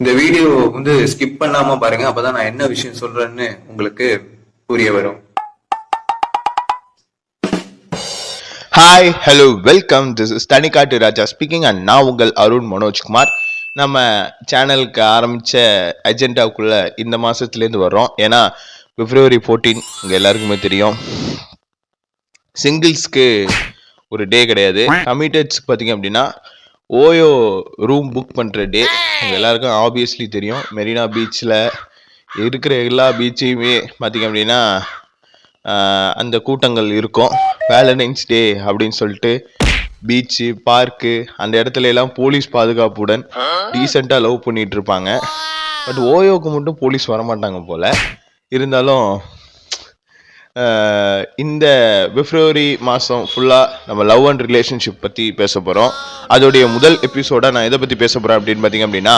இந்த வீடியோ வந்து ஸ்கிப் பண்ணாம பாருங்க. அப்பதான் நான் என்ன விஷயம் சொல்றேன்னு உங்களுக்கு புரிய வரும். Hi hello welcome this is Thanikattu Raja speaking and நான் உங்கள் அருண் மனோஜ்குமார் நம்ம சேனலுக்கு ஆரம்பித்த அஜெண்டாவுக்குள்ள இந்த மாதத்துலேருந்து வர்றோம். ஏன்னா பிப்ரவரி ஃபோர்டீன் உங்கள் எல்லாருக்குமே தெரியும். சிங்கிள்ஸ்க்கு ஒரு டே கிடையாது. கமிட்டட்ஸ் பார்த்தீங்க அப்படின்னா ஓயோ ரூம் புக் பண்ணுற டே எல்லாருக்கும் ஆப்வியஸ்லி தெரியும். மெரினா பீச்சில் இருக்கிற எல்லா பீச்சையுமே பார்த்தீங்க அப்படின்னா அந்த கூட்டங்கள் இருக்கும். வேலண்டைன்ஸ் டே அப்படின்னு சொல்லிட்டு பீச்சு பார்க்கு அந்த இடத்துல எல்லாம் போலீஸ் பாதுகாப்புடன் டீசெண்டாக லவ் பண்ணிட்டு இருப்பாங்க. பட் ஓயோவுக்கு மட்டும் போலீஸ் வரமாட்டாங்க போல. இருந்தாலும் இந்த பிப்ரவரி மாதம் ஃபுல்லாக நம்ம லவ் அண்ட் ரிலேஷன்ஷிப் பற்றி பேச போகிறோம் அதோடைய முதல் எபிசோடாக நான் எதை பற்றி பேச போகிறேன் அப்படின்னு பார்த்தீங்க அப்படின்னா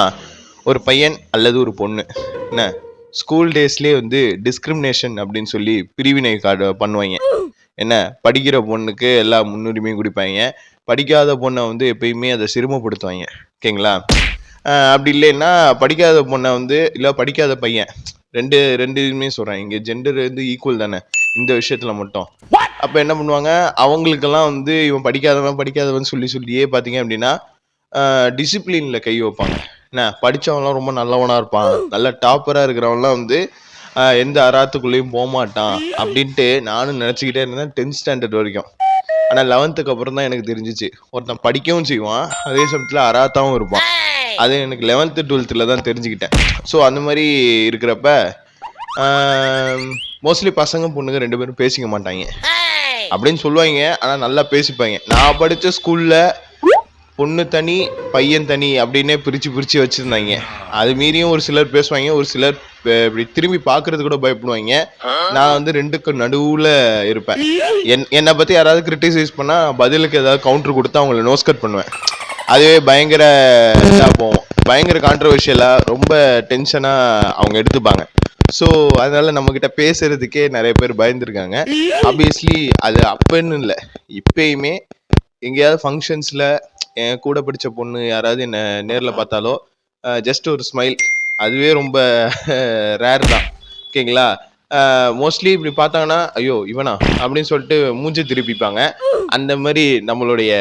ஒரு பையன் அல்லது ஒரு பொண்ணு. என்ன? ஸ்கூல் டேஸ்லேயே வந்து டிஸ்கிரிமினேஷன் அப்படின்னு சொல்லி பிரிவினை காடு பண்ணுவாங்க. என்ன? படிக்கிற பொண்ணுக்கு எல்லா முன்னுரிமையும் கொடுப்பாங்க. படிக்காத பொண்ணை வந்து எப்பயுமே அதை சிரமப்படுத்துவாங்க ஓகேங்களா? அப்படி இல்லைன்னா படிக்காத பொண்ணை வந்து இல்லை படிக்காத பையன். ரெண்டு ரெண்டு இதுமே சொல்கிறேன் இங்கே ஜெண்டர் வந்து ஈக்குவல் தானே? இந்த விஷயத்தில் மட்டும். அப்போ என்ன பண்ணுவாங்க? அவங்களுக்கெல்லாம் வந்து இவன் படிக்காதவன் படிக்காதவன் சொல்லி சொல்லியே பார்த்தீங்க அப்படின்னா டிசிப்ளினில் கை வைப்பாங்க. என்ன? படித்தவன்லாம் ரொம்ப நல்லவனாக இருப்பான். நல்ல டாப்பராக இருக்கிறவன்லாம் வந்து எந்த அராத்துக்குள்ளேயும் போக மாட்டான் அப்படின்ட்டு நானும் நினச்சிக்கிட்டே இருந்தேன் டென்த் ஸ்டாண்டர்ட் வரைக்கும். ஆனால் லெவன்த்துக்கு அப்புறம் தான் எனக்கு தெரிஞ்சிச்சு. ஒருத்தன் படிக்கவும் செய்வான் அதே சமயத்தில் அராத்தாவும் இருப்பான். அது எனக்கு லெவன்த்து டுவெல்த்தில் தான் தெரிஞ்சுக்கிட்டேன். ஸோ அந்த மாதிரி இருக்கிறப்ப மோஸ்ட்லி பசங்க பொண்ணுங்க ரெண்டு பேரும் பேசிக்க மாட்டாங்க. அப்படின்னு சொல்லுவாங்க. ஆனால் நல்லா பேசிப்பாங்க. நான் படித்த ஸ்கூலில் பொண்ணு தனி பையன் தனி அப்படின்னே பிரித்து பிரித்து வச்சுருந்தாங்க. அது மீறியும் ஒரு சிலர் பேசுவாங்க. ஒரு சிலர் இப்படி திரும்பி பார்க்கறது கூட பயப்படுவாங்க. நான் வந்து ரெண்டுக்கு நடுவில் இருப்பேன். என் என்னை பற்றி யாராவது கிரிட்டிசைஸ் பண்ணால் பதிலுக்கு ஏதாவது கவுண்டர் கொடுத்து அவங்கள நோஸ் கட் பண்ணுவேன். அதுவே பயங்கர இதாக போகும். பயங்கர கான்ட்ரவர்ஷியலாக ரொம்ப டென்ஷனாக அவங்க எடுத்துப்பாங்க. ஸோ அதனால நம்மக்கிட்ட பேசுறதுக்கே நிறைய பேர் பயந்துருக்காங்க. ஆப்வியஸ்லி அது அப்பன்னு இல்லை. இப்பயுமே எங்கேயாவது ஃபங்க்ஷன்ஸில் என் கூட பிடிச்ச பொண்ணு யாராவது என்னை நேரில் பார்த்தாலோ ஜஸ்ட் ஒரு ஸ்மைல் அதுவே ரொம்ப ரேர் தான். ஓகேங்களா மோஸ்ட்லி இப்படி பார்த்தாங்கன்னா ஐயோ இவனா? அப்படின்னு சொல்லிட்டு மூஞ்சி திருப்பிப்பாங்க. அந்த மாதிரி நம்மளுடைய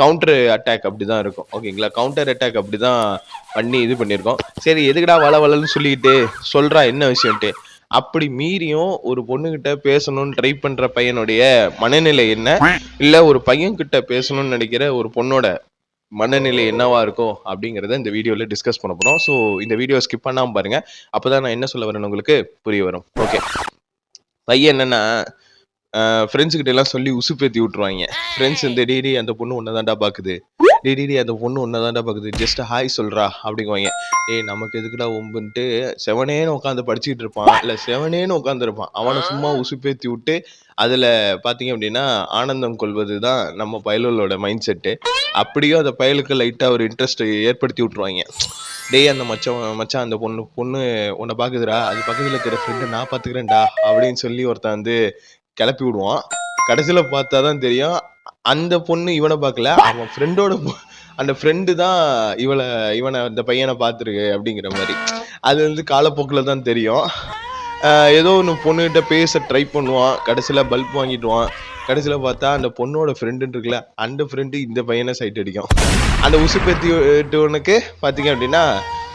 கவுண்டர் அட்டாக் அப்படி தான் இருக்கும். ஓகேங்களா? கவுண்டர் அட்டாக் அப்படி தான் பண்ணி இது பண்ணியிருக்கோம். சரி எதுக்குடா வள வளன்னு சொல்லிக்கிட்டு சொல்கிறா என்ன விஷயம்ட்டு அப்படி மீறியும் ஒரு பொண்ணுகிட்ட பேசணும்னு ட்ரை பண்ணுற பையனுடைய மனநிலை என்ன? இல்லை ஒரு பையன்கிட்ட பேசணும்னு நினைக்கிற ஒரு பொண்ணோட மனநிலை என்னவா இருக்கும் அப்படிங்கிறத இந்த வீடியோவில் டிஸ்கஸ் பண்ண போகிறோம் ஸோ இந்த வீடியோ ஸ்கிப் பண்ணாமல் பாருங்க. அப்போ தான் நான் என்ன சொல்ல வரேன்னு உங்களுக்கு புரிய வரும். ஓகே பையன் என்னன்னா ஃப்ரெண்ட்ஸுக்கிட்ட எல்லாம் சொல்லி உசுப்பேத்தி விட்டுருவாங்க. ஃப்ரெண்ட்ஸ் இந்த டிடி அந்த பொண்ணு ஒன்றை தாண்டா பார்க்குது டேடி அந்த பொண்ணு ஒன்றை தாண்டா பார்க்குது ஜஸ்ட் ஹாய் சொல்றா அப்படிங்குவாங்க. ஏய் நமக்கு எதுக்குடா ஒம்புன்ட்டு செவனேன்னு உட்காந்து படிச்சுக்கிட்டு இருப்பான். இல்லை செவனேன்னு உட்காந்துருப்பான் அவனை சும்மா உசுப்பேத்தி விட்டு அதில் பார்த்தீங்க அப்படின்னா ஆனந்தம் கொள்வது தான் நம்ம பயலோட மைண்ட் செட்டு அப்படியும் அந்த பயலுக்கு லைட்டாக ஒரு இன்ட்ரெஸ்ட் ஏற்படுத்தி விட்ருவாங்க டேய் அந்த மச்சான் மச்சான் அந்த பொண்ணு பொண்ணு உன்னை பார்க்குதுடா அது பக்கத்தில் இருக்கிற ஃப்ரெண்டு நான் பார்த்துக்கிறேன்டா அப்படின்னு சொல்லி ஒருத்தன் வந்து கிளப்பி விடுவான் கடைசியில் பார்த்தா தான் தெரியும் அந்த பொண்ணு இவனை பார்க்கல. அவன் ஃப்ரெண்டோட அந்த ஃப்ரெண்டு தான் இவளை இவனை அந்த பையனை பார்த்துருக்கு அப்படிங்கிற மாதிரி. அது வந்து காலப்போக்கில் தான் தெரியும். ஏதோ ஒன்று பொண்ணுகிட்ட பேச ட்ரை பண்ணுவான். கடைசியில் பல்ப் வாங்கிடுவான். கடைசியில் பார்த்தா அந்த பொண்ணோட ஃப்ரெண்டுன்னு இருக்குல்ல அந்த ஃப்ரெண்டு இந்த பையனை சைட் அடிக்கும். அந்த உசுப்பேத்திட்டவனுக்கு பார்த்தீங்க அப்படின்னா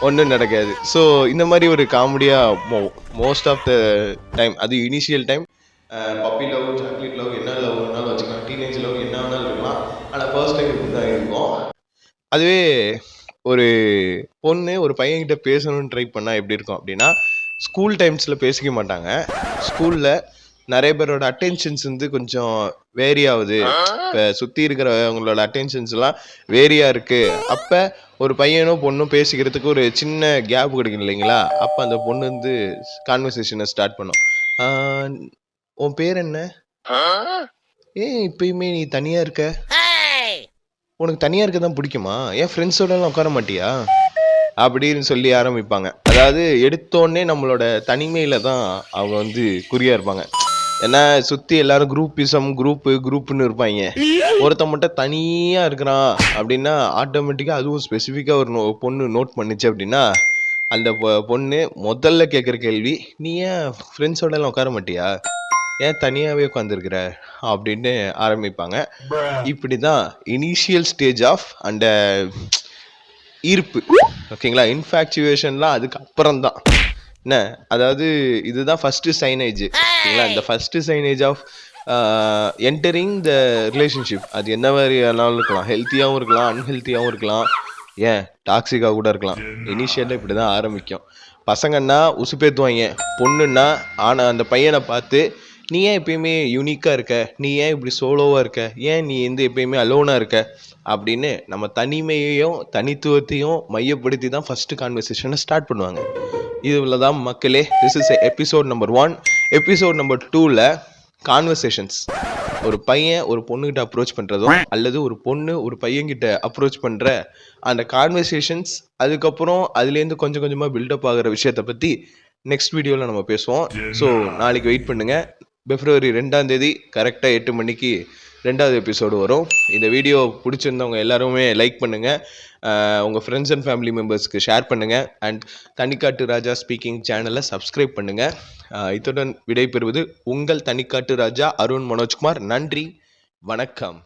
ஒன்றும் நடக்காது. ஸோ இந்த மாதிரி ஒரு காமெடியாக மோ மோஸ்ட் ஆஃப் த டைம் அது initial time puppy love chocolate love என்ன லவ் வேணாலும் வச்சுக்கலாம். டீனேஜ் லவ் என்ன வேணாலும் இருக்கலாம். ஆனால் ஃபர்ஸ்ட் டைம் இப்படி தான் இருக்கும். அதுவே ஒரு பொண்ணு ஒரு பையன்கிட்ட பேசணும்னு ட்ரை பண்ணால் எப்படி இருக்கும் அப்படின்னா ஸ்கூல் டைம்ஸில் பேசிக்க மாட்டாங்க. ஸ்கூலில் நிறைய பேரோட அட்டென்ஷன்ஸ் வந்து கொஞ்சம் வேரி ஆகுது. இப்போ சுற்றி இருக்கிறவங்களோட அட்டென்ஷன்ஸ்லாம் வேரியாக இருக்குது அப்போ ஒரு பையனும் பொண்ணும் பேசிக்கிறதுக்கு ஒரு சின்ன கேப் கிடைக்கும் இல்லைங்களா? அப்போ அந்த பொண்ணு வந்து கான்வர்சேஷனை ஸ்டார்ட் பண்ணும். உன் பேர் என்ன? ஏன் இப்பயுமே நீ தனியாக இருக்க? உனக்கு தனியாக இருக்க தான் பிடிக்குமா? ஏன் ஃப்ரெண்ட்ஸோடலாம் உட்கார மாட்டியா? அப்படின்னு சொல்லி ஆரம்பிப்பாங்க. அதாவது எடுத்தோடனே நம்மளோட தனிமையில தான் அவங்க வந்து குறியா இருப்பாங்க. ஏன்னா சுத்தி எல்லாரும் குரூப்பிசம் குரூப் குரூப்னு இருப்பாங்க ஒருத்தன் மட்டும் தனியா இருக்கிறான் அப்படின்னா ஆட்டோமேட்டிக்கா அதுவும் ஸ்பெசிஃபிக்கா ஒரு பொண்ணு நோட் பண்ணுச்சு அப்படின்னா அந்த பொண்ணு முதல்ல கேட்குற கேள்வி நீ ஏன் ஃப்ரெண்ட்ஸோட எல்லாம் உட்கார மாட்டியா? ஏன் தனியாவே உட்காந்துருக்குற அப்படின்னு ஆரம்பிப்பாங்க. இப்படிதான் இனிஷியல் ஸ்டேஜ் ஆஃப் அந்த ஈர்ப்பு. ஓகேங்களா? இன்ஃபேக்சுவேஷன்லாம் அதுக்கு அப்புறம் தான் என்ன? அதாவது இதுதான் ஃபர்ஸ்ட் சைனேஜ் ஓகேங்களா? இந்த first signage of entering the relationship அது என்ன மாதிரி வேணாலும் இருக்கலாம். ஹெல்த்தியாகவும் இருக்கலாம். அன்ஹெல்த்தியாகவும் இருக்கலாம். ஏன்? டாக்ஸிக்காக கூட இருக்கலாம். இனிஷியலாக இப்படி தான் ஆரம்பிக்கும். பசங்கன்னா உசுப்பேத்துவாங்க. பொண்ணுன்னா ஆனால் அந்த பையனை பார்த்து நீ ஏன் எப்பயுமே யூனிக்காக இருக்க? நீ ஏன் இப்படி சோலோவாக இருக்க? ஏன் நீ வந்து எப்பயுமே அலோனாக இருக்க? அப்படின்னு நம்ம தனிமையையும் தனித்துவத்தையும் மையப்படுத்தி தான் ஃபஸ்ட்டு கான்வர்சேஷனை ஸ்டார்ட் பண்ணுவாங்க இதில் தான் மக்களே this is episode number one episode number டூவில் கான்வர்சேஷன்ஸ் ஒரு பையன் ஒரு பொண்ணுகிட்ட அப்ரோச் பண்ணுறதும் அல்லது ஒரு பொண்ணு ஒரு பையன்கிட்ட அப்ரோச் பண்ணுற அந்த கான்வர்சேஷன்ஸ் அதுக்கப்புறம் அதுலேருந்து கொஞ்சம் கொஞ்சமாக பில்டப் ஆகிற விஷயத்தை பற்றி நெக்ஸ்ட் வீடியோவில் நம்ம பேசுவோம். ஸோ நாளைக்கு வெயிட் பண்ணுங்கள் பிப்ரவரி ரெண்டாம் தேதி கரெக்டாக எட்டு மணிக்கு ரெண்டாவது எபிசோடு வரும். இந்த வீடியோ பிடிச்சிருந்தவங்க எல்லாருமே லைக் பண்ணுங்கள் உங்கள் ஃப்ரெண்ட்ஸ் அண்ட் ஃபேமிலி மெம்பர்ஸ்க்கு ஷேர் பண்ணுங்கள் அண்ட் தனிக்காட்டு ராஜா ஸ்பீக்கிங் சேனலை சப்ஸ்கிரைப் பண்ணுங்கள் இத்துடன் விடைபெறுவது உங்கள் தனிக்காட்டு ராஜா அருண் மனோஜ்குமார். நன்றி. வணக்கம்.